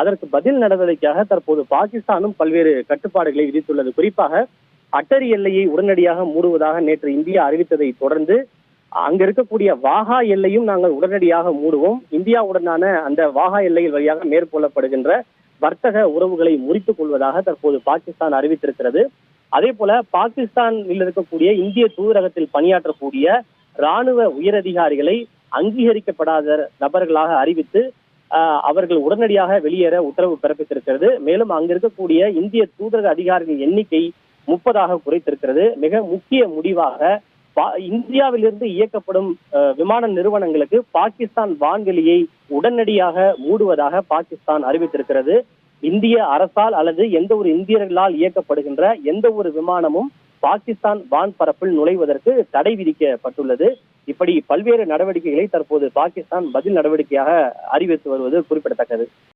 அதற்கு பதில் நடவடிக்கையாக தற்போது பாகிஸ்தானும் பல்வேறு கட்டுப்பாடுகளை விதித்துள்ளது. குறிப்பாக அட்டரி எல்லையை உடனடியாக மூடுவதாக நேற்று இந்தியா அறிவித்ததை தொடர்ந்து அங்க இருக்கக்கூடிய வாகா எல்லையும் நாங்கள் உடனடியாக மூடுவோம். இந்தியாவுடனான அந்த வாகா எல்லையில் வழியாக மேற்கொள்ளப்படுகின்ற வர்த்தக உறவுகளை முறித்துக் கொள்வதாக தற்போது பாகிஸ்தான் அறிவித்திருக்கிறது. அதே போல பாகிஸ்தானில் இருக்கக்கூடிய இந்திய தூதரகத்தில் பணியாற்றக்கூடிய ராணுவ உயரதிகாரிகளை அங்கீகரிக்கப்படாத நபர்களாக அறிவித்து அவர்கள் உடனடியாக வெளியேற உத்தரவு பிறப்பித்திருக்கிறது. மேலும் அங்கிருக்கக்கூடிய இந்திய தூதரக அதிகாரிகளின் எண்ணிக்கை முப்பதாக குறைத்திருக்கிறது. மிக முக்கிய முடிவாக பா- இந்தியாவிலிருந்து இயக்கப்படும் விமான நிறுவனங்களுக்கு பாகிஸ்தான் வான்வெளியை உடனடியாக மூடுவதாக பாகிஸ்தான் அறிவித்திருக்கிறது. இந்திய அரசால் அல்லது எந்த ஒரு இந்தியர்களால் இயக்கப்படுகின்ற எந்த ஒரு விமானமும் பாகிஸ்தான் வான் பரப்பில் நுழைவதற்கு தடை விதிக்கப்பட்டுள்ளது. இப்படி பல்வேறு நடவடிக்கைகளை தற்போது பாகிஸ்தான் பதில் நடவடிக்கையாக அறிவித்து வருவது குறிப்பிடத்தக்கது.